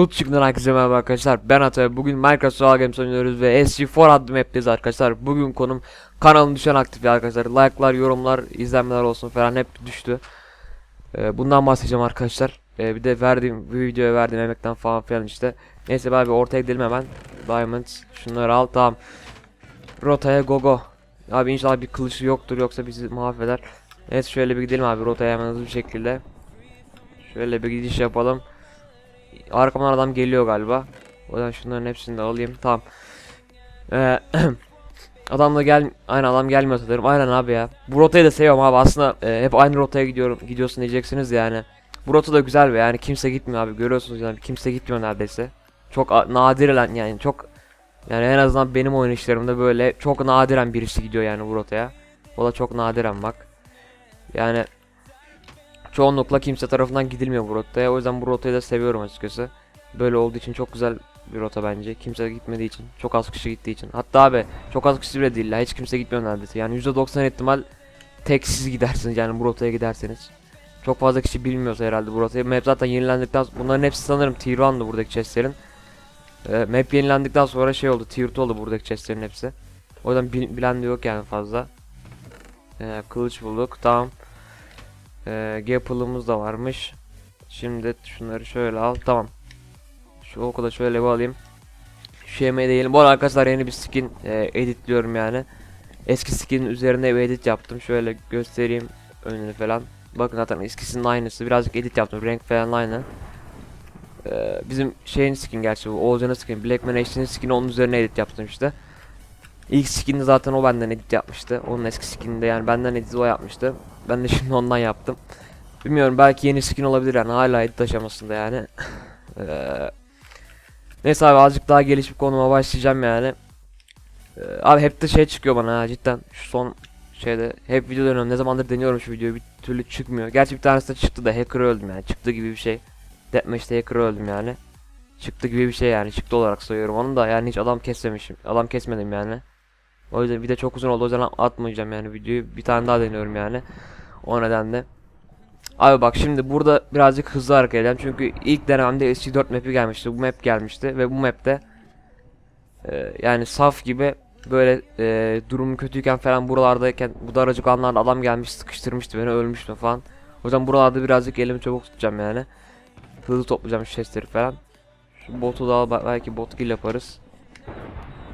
Root çıktı herkese merhaba arkadaşlar. Ben Atay. Bugün Minecraft Survival Games oynuyoruz ve SG4 adlı map'teyiz arkadaşlar. Bugün konum kanalın düşen aktif arkadaşlar. Like'lar, yorumlar, izlenmeler olsun falan hep düştü. Ee, bundan bahsedeceğim arkadaşlar. Ee, bir de verdiğim bu videoya verdiğim emekten falan filan işte. Neyse abi ortaya gidelim hemen. Diamond şunları al tamam. Rotaya go go. Abi inşallah bir kılıcı yoktur yoksa bizi mahveder. Neyse şöyle bir gidelim abi rotaya hemen hızlı bir şekilde. Şöyle bir gidiş yapalım. Arkamdan adam geliyor galiba. O yüzden şunların hepsini de alayım. Tamam. Ee, adam da gel aynen adam gelmiyor sanırım. Aynen abi ya. Bu rotayı da seviyorum abi. Aslında e, hep aynı rotaya gidiyorum. Gidiyorsun diyeceksiniz yani. Bu rota da güzel ve yani kimse gitmiyor abi. Görüyorsunuz yani kimse gitmiyor neredeyse. Çok nadiren yani çok yani en azından benim oynayışlarımda böyle çok nadiren birisi gidiyor yani bu rotaya. O da çok nadiren bak. Yani çoğunlukla kimse tarafından gidilmiyor bu rotaya. O yüzden bu rotayı da seviyorum açıkçası. Böyle olduğu için çok güzel bir rota bence. Kimse gitmediği için. Çok az kişi gittiği için. Hatta abi çok az kişi bile değil. Hiç kimse gitmiyor neredeyse. Yani %90 ihtimal tek siz gidersiniz yani bu rotaya giderseniz. Çok fazla kişi bilmiyorsa herhalde bu rotayı. Map zaten yenilendikten sonra bunların hepsi sanırım tier 1'dı buradaki chestlerin. Ee, map yenilendikten sonra şey oldu tier 2 oldu buradaki chestlerin hepsi. O yüzden bil- bilen de yok yani fazla. Ee, kılıç bulduk tamam. Ee, Gapple'ımız da varmış. Şimdi şunları şöyle al. Tamam. Şu oku da şöyle bir alayım. Şu yemeği de yiyelim. Bu arada arkadaşlar yeni bir skin e, editliyorum yani. Eski skinin üzerine bir edit yaptım. Şöyle göstereyim önünü falan. Bakın zaten eskisinin aynısı. Birazcık edit yaptım. Renk falan aynı. Ee, bizim şeyin skin gerçi bu. Oğuzhan'ın skin. Blackman Ashton'ın skin'i onun üzerine edit yaptım işte. İlk skin'i zaten o benden edit yapmıştı. Onun eski skin'inde yani benden edit o yapmıştı. Ben de şimdi ondan yaptım. Bilmiyorum belki yeni skin olabilir yani hala edit aşamasında yani. Eee, Neyse abi azıcık daha gelişip konuma başlayacağım yani. Eee, abi hep de şey çıkıyor bana ha cidden şu son şeyde hep video dönüyorum ne zamandır deniyorum şu videoyu bir türlü çıkmıyor. Gerçi bir tanesi de çıktı da hacker öldüm yani çıktı gibi bir şey. Deathmatch'te hacker öldüm yani. Çıktı gibi bir şey yani çıktı olarak sayıyorum onu da yani hiç adam kesmemişim. Adam kesmedim yani. O yüzden bir de çok uzun oldu o yüzden atmayacağım yani videoyu. Bir tane daha deniyorum yani. O nedenle. Abi bak şimdi burada birazcık hızlı hareket edelim. Çünkü ilk denememde SC4 map'i gelmişti. Bu map gelmişti ve bu map'te e, yani saf gibi böyle e, durum kötüyken falan buralardayken bu daracık anlarda adam gelmiş sıkıştırmıştı beni ölmüştüm falan. O yüzden buralarda birazcık elimi çabuk tutacağım yani. Hızlı toplayacağım şu falan. Şu botu da belki bot kill yaparız.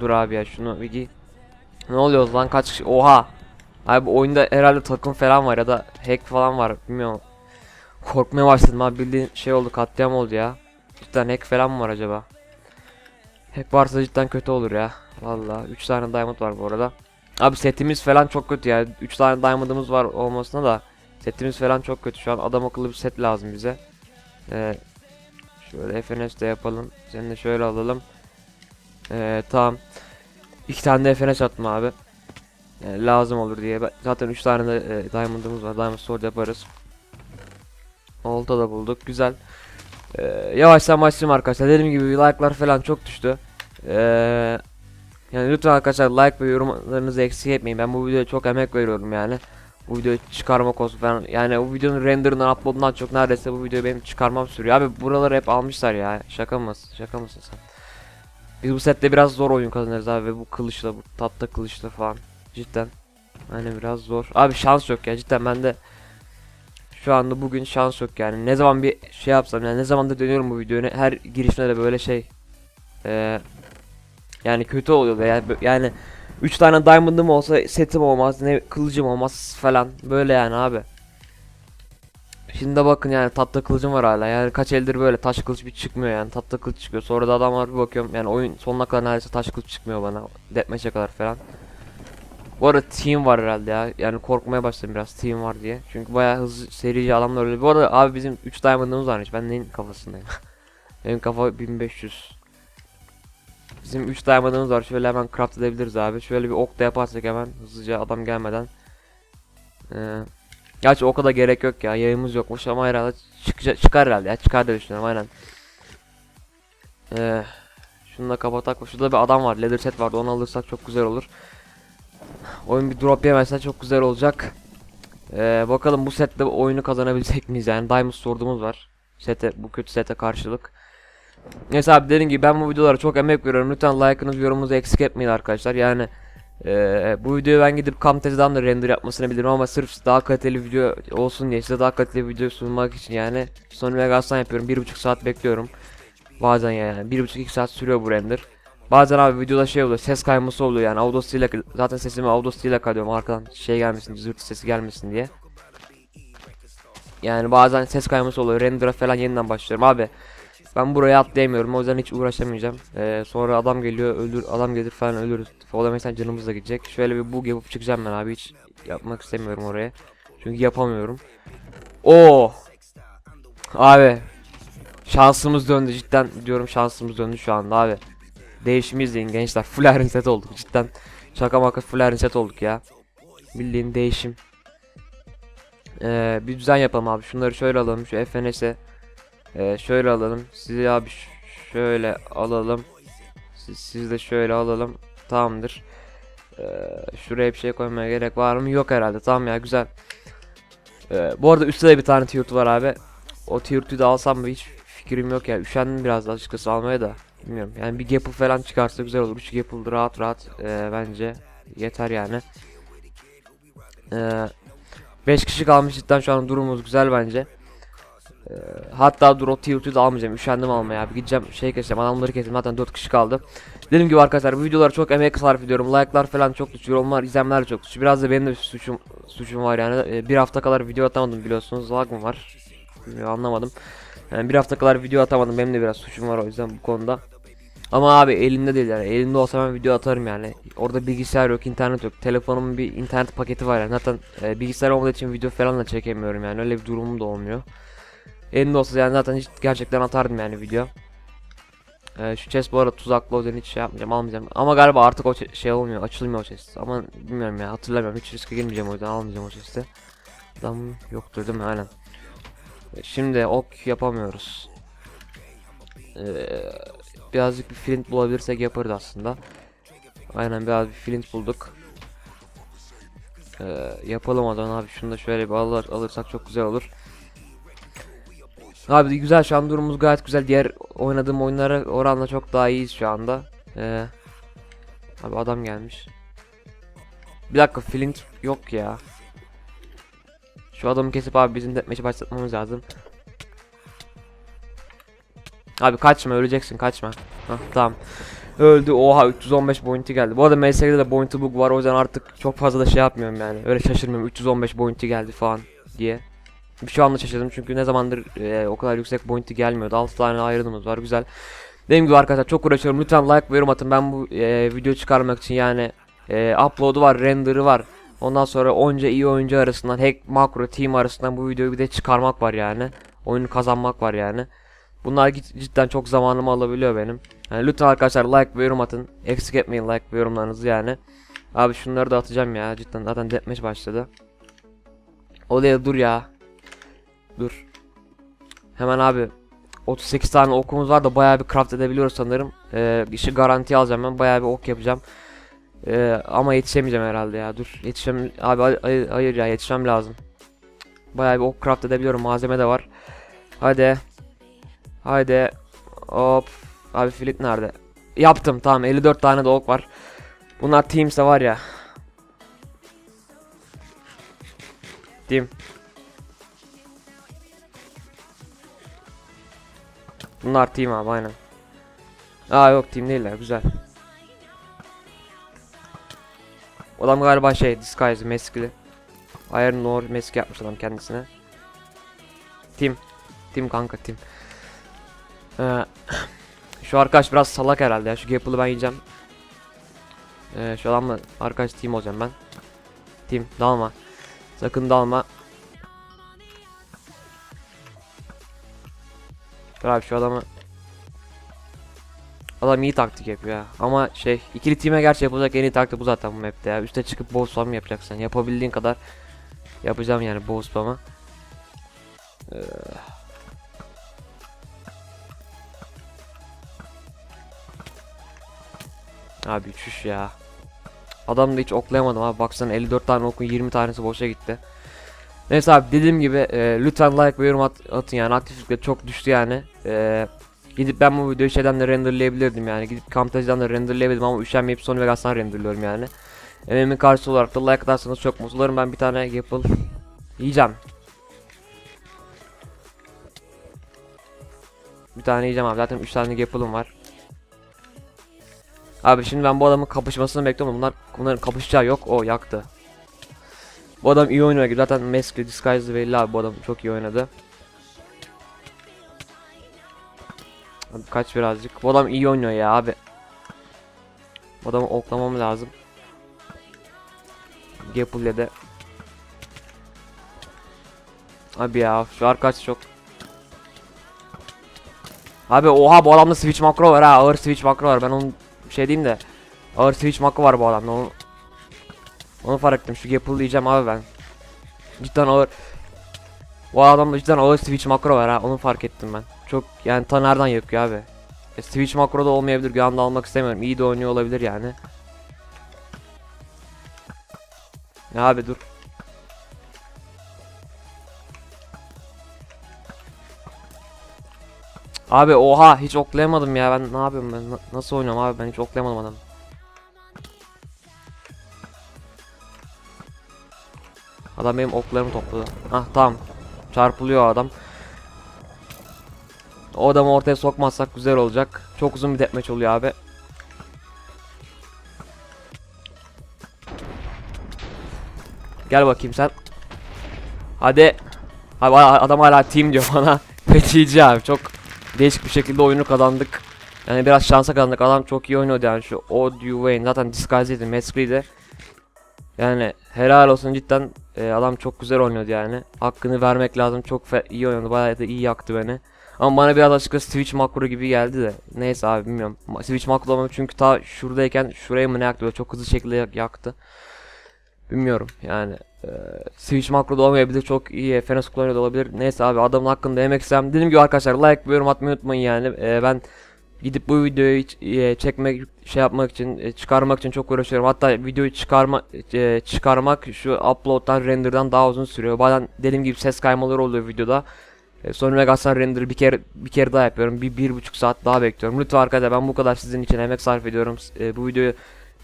Dur abi ya şunu bir giy. Ne oluyor lan kaç kişi? Oha! Abi bu oyunda herhalde takım falan var ya da hack falan var bilmiyorum. Korkmaya başladım abi bildiğin şey oldu katliam oldu ya. Cidden hack falan mı var acaba? Hack varsa cidden kötü olur ya. Valla 3 tane diamond var bu arada. Abi setimiz falan çok kötü ya. 3 tane diamond'ımız var olmasına da setimiz falan çok kötü. Şu an adam akıllı bir set lazım bize. Ee, şöyle FNS de yapalım. Seni de şöyle alalım. Ee, tamam. İki tane de FNS attım abi. Yani lazım olur diye. Zaten 3 tane de e, diamond'ımız var. Diamond sword yaparız. Olta da bulduk. Güzel. Ee, yavaştan başlayalım arkadaşlar. Dediğim gibi like'lar falan çok düştü. Ee, yani lütfen arkadaşlar like ve yorumlarınızı eksik etmeyin. Ben bu videoya çok emek veriyorum yani. Bu videoyu çıkarmak olsun falan. Yani bu videonun renderından uploadundan çok neredeyse bu videoyu benim çıkarmam sürüyor. Abi buraları hep almışlar ya. Şaka mısın? Şaka mısın sen? Biz bu sette biraz zor oyun kazanırız abi ve bu kılıçla bu tatlı kılıçla falan. Cidden. Hani biraz zor. Abi şans yok ya cidden bende şu anda bugün şans yok yani. Ne zaman bir şey yapsam yani ne zamandır dönüyorum bu videoyu her girişimde de böyle şey eee yani kötü oluyor da yani, yani 3 tane diamond'ım olsa setim olmaz ne kılıcım olmaz falan böyle yani abi. Şimdi de bakın yani tatlı kılıcım var hala yani kaç eldir böyle taş kılıç bir çıkmıyor yani tatlı kılıç çıkıyor sonra da adamlar bir bakıyorum yani oyun sonuna kadar neredeyse taş kılıç çıkmıyor bana deathmatch'e kadar falan. Bu arada team var herhalde ya. Yani korkmaya başladım biraz team var diye. Çünkü bayağı hızlı serici adamlar öyle. Bu arada abi bizim 3 diamond'ımız varmış. Ben neyin kafasındayım? Benim kafa 1500. Bizim 3 diamond'ımız var. Şöyle hemen craft edebiliriz abi. Şöyle bir ok da yaparsak hemen hızlıca adam gelmeden. Ee, gerçi o kadar gerek yok ya. Yayımız yokmuş ama herhalde çıkacak, çıkar herhalde ya. Çıkar diye düşünüyorum aynen. Ee, şunu da kapatak. Şurada bir adam var. Leather set vardı. Onu alırsak çok güzel olur. Oyun bir drop yemezse çok güzel olacak. Ee, bakalım bu sette oyunu kazanabilecek miyiz yani Diamond Sword'umuz var. Sete bu kötü sete karşılık. Neyse abi dediğim gibi ben bu videolara çok emek veriyorum. Lütfen like'ınızı yorumunuzu eksik etmeyin arkadaşlar. Yani eee, bu videoyu ben gidip Camtasia'dan da render yapmasını bilirim ama sırf daha kaliteli video olsun diye size daha kaliteli video sunmak için yani Sony Vegas'tan yapıyorum. 1.5 saat bekliyorum. Bazen yani 1.5-2 saat sürüyor bu render. Bazen abi videoda şey oluyor ses kayması oluyor yani Audacity ile zaten sesimi Audacity ile kalıyorum arkadan şey gelmesin zırt sesi gelmesin diye. Yani bazen ses kayması oluyor render'a falan yeniden başlıyorum abi. Ben buraya atlayamıyorum o yüzden hiç uğraşamayacağım. Ee, sonra adam geliyor ölür adam gelir falan ölürüz. Falan mesela canımız da gidecek. Şöyle bir bug yapıp çıkacağım ben abi hiç yapmak istemiyorum oraya. Çünkü yapamıyorum. Oo. Abi şansımız döndü cidden diyorum şansımız döndü şu anda abi. Değişimi izleyin gençler. Full iron set olduk cidden. Şaka maka full iron set olduk ya. Bildiğin değişim. Ee, bir düzen yapalım abi. Şunları şöyle alalım. Şu FNS'e ee, şöyle alalım. Sizi abi şöyle alalım. Siz, siz de şöyle alalım. Tamamdır. Ee, şuraya bir şey koymaya gerek var mı? Yok herhalde. Tamam ya güzel. Ee, bu arada üstte de bir tane tier var abi. O tier da alsam mı hiç fikrim yok ya. Üşendim biraz açıkçası almaya da. Bilmiyorum. Yani bir gapple falan çıkarsa güzel olur. 3 gapple rahat rahat ee, bence yeter yani. 5 kişi kalmış cidden şu an durumumuz güzel bence. Ee, hatta dur o 2'yi de almayacağım. Üşendim almaya abi. Gideceğim şey keseceğim. Adamları keseceğim. Zaten 4 kişi kaldı. Dediğim gibi arkadaşlar bu videolara çok emek sarf ediyorum. Like'lar falan çok düşüyor. Yorumlar, izlenmeler çok düşüyor. Biraz da benim de suçum suçum var yani. Ee, bir hafta kadar video atamadım biliyorsunuz. Lag mı var? Bilmiyorum, anlamadım. Yani bir hafta kadar video atamadım. Benim de biraz suçum var o yüzden bu konuda. Ama abi elimde değil yani. Elimde olsa ben video atarım yani. Orada bilgisayar yok, internet yok. Telefonumun bir internet paketi var yani. Zaten e, bilgisayar olmadığı için video falan da çekemiyorum yani. Öyle bir durumum da olmuyor. Elimde olsa yani zaten hiç gerçekten atardım yani video. Ee, şu chest bu arada tuzaklı o hiç şey yapmayacağım almayacağım. Ama galiba artık o şey olmuyor açılmıyor o chest. Ama bilmiyorum ya hatırlamıyorum hiç riske girmeyeceğim o yüzden almayacağım o chest'i. Adam yoktur değil mi aynen. Ee, Şimdi ok yapamıyoruz. Ee, birazcık bir flint bulabilirsek yaparız aslında. Aynen biraz bir flint bulduk. Ee, yapalım o zaman abi şunu da şöyle bir alır, alırsak çok güzel olur. Abi güzel şu an durumumuz gayet güzel. Diğer oynadığım oyunlara oranla çok daha iyiyiz şu anda. Ee, abi adam gelmiş. Bir dakika flint yok ya. Şu adamı kesip abi bizim deathmatch'i başlatmamız lazım. Abi kaçma öleceksin kaçma. Hah tamam. Öldü oha 315 bounty geldi. Bu arada MSG'de de bounty bug var o yüzden artık çok fazla da şey yapmıyorum yani. Öyle şaşırmıyorum 315 bounty geldi falan diye. Şu anda şaşırdım çünkü ne zamandır e, o kadar yüksek bounty gelmiyordu. 6 tane ayrılımız var güzel. Dediğim gibi arkadaşlar çok uğraşıyorum. Lütfen like ve yorum atın. Ben bu e, video çıkarmak için yani e, upload'u var, render'ı var. Ondan sonra onca iyi oyuncu arasından, hack, makro, team arasından bu videoyu bir de çıkarmak var yani. Oyunu kazanmak var yani. Bunlar cidden çok zamanımı alabiliyor benim. Yani lütfen arkadaşlar like ve yorum atın. Eksik etmeyin like ve yorumlarınızı yani. Abi şunları da atacağım ya. Cidden zaten deathmatch başladı. Olaya dur ya. Dur. Hemen abi 38 tane okumuz var da bayağı bir craft edebiliyoruz sanırım. Ee, işi garanti alacağım ben. Bayağı bir ok yapacağım. Ee, ama yetişemeyeceğim herhalde ya. Dur yetişem abi hay- hayır, hayır ya yetişmem lazım. Bayağı bir ok craft edebiliyorum. Malzeme de var. Hadi. Haydi. Hop. Abi flint nerede? Yaptım tamam 54 tane de var. Bunlar teams'te var ya. Team. Bunlar team abi aynen. Aa yok team değiller güzel. Adam galiba şey disguise meskili. Iron Lord meski yapmış adam kendisine. Team. Team kanka team. Ee, şu arkadaş biraz salak herhalde ya. Şu Gapple'ı ben yiyeceğim. Ee, şu adamla arkadaş team olacağım ben. Team dalma. Sakın dalma. Dur abi şu adamı Adam iyi taktik yapıyor ya. Ama şey ikili team'e gerçi yapılacak en iyi taktik bu zaten bu map'te ya. Üste çıkıp boss spam yapacaksın. Yapabildiğin kadar yapacağım yani boss spam'ı. Ee... Abi uçuş ya. Adam da hiç oklayamadım abi. Baksana 54 tane okun 20 tanesi boşa gitti. Neyse abi dediğim gibi e, lütfen like ve yorum at, atın yani aktiflikle çok düştü yani. E, Gidip ben bu videoyu şeyden de renderlayabilirdim yani. Gidip Camtasia'dan da renderlayabilirdim ama üşenmeyip Sony Vegas'tan renderlıyorum yani. Emeğimin karşısı olarak da like atarsanız çok mutlu olurum. Ben bir tane Apple yiyeceğim. Bir tane yiyeceğim abi. Zaten 3 tane Apple'ım var. Abi şimdi ben bu adamın kapışmasını bekliyorum. Bunlar bunların kapışacağı yok. O yaktı. Bu adam iyi oynuyor gibi. Zaten Mask'li Disguise'lı belli abi. Bu adam çok iyi oynadı. Abi kaç birazcık. Bu adam iyi oynuyor ya abi. Bu adamı oklamam lazım. Gapple'le de. Abi ya şu arkadaş çok. Abi oha bu adamda switch makro var ha ağır switch makro var ben onun şey diyeyim de ağır switch makro var bu adamda onu onu fark ettim. Şu Gapple diyeceğim abi ben. Cidden ağır bu adamda cidden ağır switch makro var ha onu fark ettim ben. Çok yani ta nereden yakıyor abi. E, switch makro da olmayabilir anda almak istemiyorum. İyi de oynuyor olabilir yani. Ya abi dur Abi oha hiç oklayamadım ya ben ne yapıyorum ben Na- nasıl oynuyorum abi ben hiç oklayamadım adamı. Adam benim oklarımı topladı. Ah tamam. Çarpılıyor adam. O adamı ortaya sokmazsak güzel olacak. Çok uzun bir deathmatch oluyor abi. Gel bakayım sen. Hadi. Abi adam hala team diyor bana. Fethici abi çok değişik bir şekilde oyunu kazandık. Yani biraz şansa kazandık. Adam çok iyi oynuyordu yani şu Odd Wayne zaten Disguise'ydi, Mask'liydi. Yani helal olsun cidden e, adam çok güzel oynuyordu yani. Hakkını vermek lazım. Çok iyi oynadı. Bayağı da iyi yaktı beni. Ama bana biraz açıkçası Switch makro gibi geldi de. Neyse abi bilmiyorum. Switch makro çünkü ta şuradayken şuraya mı ne yaktı böyle çok hızlı şekilde yak- yaktı. Bilmiyorum yani. e, Switch makro da olmayabilir. Çok iyi FNS kullanıyor da olabilir. Neyse abi adamın hakkında yemek istem. Dediğim gibi arkadaşlar like ve yorum atmayı unutmayın yani. E, ben gidip bu videoyu e, çekmek şey yapmak için e, çıkarmak için çok uğraşıyorum. Hatta videoyu çıkarma e, çıkarmak şu upload'dan render'dan daha uzun sürüyor. Bazen dediğim gibi ses kaymaları oluyor videoda. E, Sony Vegas'tan render bir kere bir kere daha yapıyorum. Bir bir buçuk saat daha bekliyorum. Lütfen arkadaşlar ben bu kadar sizin için emek sarf ediyorum. E, bu videoyu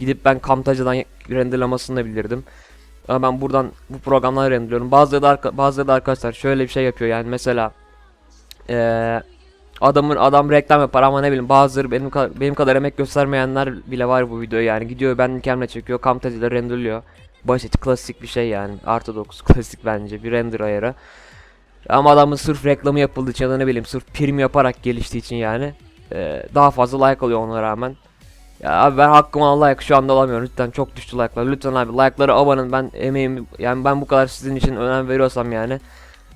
gidip ben Camtasia'dan renderlamasını da bilirdim. Ama ben buradan bu programları renderliyorum. Bazıları da, bazıları da arkadaşlar şöyle bir şey yapıyor yani mesela eee adamın adam reklam yapar ama ne bileyim bazıları benim kadar, benim kadar emek göstermeyenler bile var bu videoya yani gidiyor ben kendimle çekiyor Camtasia'da renderliyor. Basit klasik bir şey yani artı 9 klasik bence bir render ayarı. Ama adamın sırf reklamı yapıldığı için ya da ne bileyim sırf prim yaparak geliştiği için yani eee, daha fazla like alıyor ona rağmen. Ya abi ben hakkımı like şu anda alamıyorum. Lütfen çok düştü like'lar. Lütfen abi like'ları abanın. Ben emeğimi yani ben bu kadar sizin için önem veriyorsam yani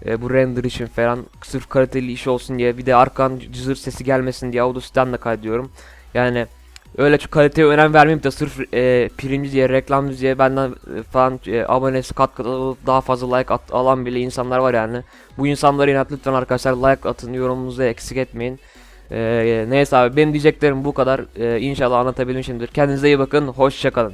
e, bu render için falan sırf kaliteli iş olsun diye bir de arkan cızır sesi gelmesin diye audio sistemle kaydediyorum. Yani öyle çok kaliteye önem vermeyip de sırf e, primci diye reklamcı diye benden e, falan e, abonesi kat kat daha fazla like at, alan bile insanlar var yani. Bu insanlara inat lütfen arkadaşlar like atın yorumunuzu eksik etmeyin. Ee, neyse abi benim diyeceklerim bu kadar. Ee, inşallah anlatabilmişimdir. Kendinize iyi bakın. Hoşçakalın.